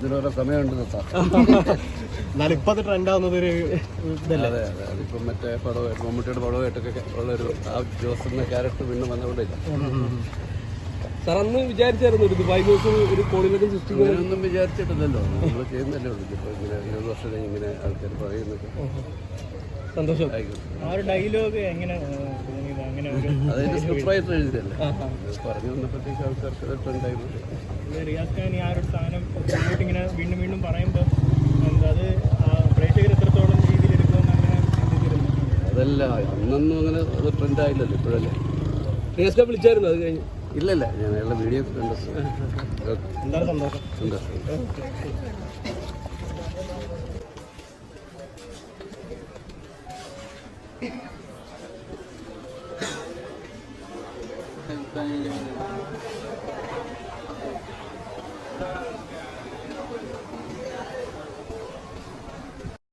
ഇതിനോരോ സമയമുണ്ട് സാർ. എന്നാലും ഇപ്പൊ അത് ട്രെൻഡ് ആവുന്നത് ഒരു ഇതല്ലേ? അതെ അതെ. അതിപ്പം മറ്റേ പടമായിട്ട് മമ്മൂട്ടിയുടെ പടമായിട്ടൊക്കെ ഉള്ളൊരു ആ ജോസ് എന്ന ക്യാരക്ടർ പിന്നെ വന്നുകൊണ്ടില്ല. സാർ അന്ന് വിചാരിച്ചായിരുന്നു ഒരു ദുബായ് ഒരു കോളിലൊക്കെ സൃഷ്ടിക്കും അങ്ങനെയൊന്നും വിചാരിച്ചിട്ടില്ലല്ലോ. നമ്മൾ ചെയ്യുന്നല്ലേ ഉള്ളൂ. ഇപ്പോൾ ഇങ്ങനെ ഇരുപത് വർഷം കഴിഞ്ഞ് ഇങ്ങനെ ആൾക്കാർ പറയുന്നൊക്കെ. സന്തോഷം. ആയിക്കോട്ടെ. ആ ഒരു ഡയലോഗ് എങ്ങനെ സ്ക്രിപ്റ്റ് റൈറ്റർ എഴുതിയല്ലേ? പറഞ്ഞു വന്നപ്പോഴത്തേക്ക് ആൾക്കാർക്ക് ട്രെൻഡായി. റിയാസ് ഖാൻ ഈ ആ ഒരു സ്ഥാനം ഇങ്ങനെ വീണ്ടും വീണ്ടും പറയുമ്പോൾ അത് പ്രേക്ഷകർ എത്രത്തോളം രീതിയിൽ എടുക്കുമെന്ന് അങ്ങനെ അതല്ല അന്നൊന്നും അങ്ങനെ അത് ട്രെൻഡ് ആയില്ലല്ലോ ഇപ്പോഴല്ലേ. ഫേസ്ബുക്ക് വിളിച്ചായിരുന്നു? അത് കഴിഞ്ഞ്. ഇല്ലല്ല ഞാൻ അയാളുടെ വീഡിയോ കണ്ടു. സന്തോഷം. Thank you.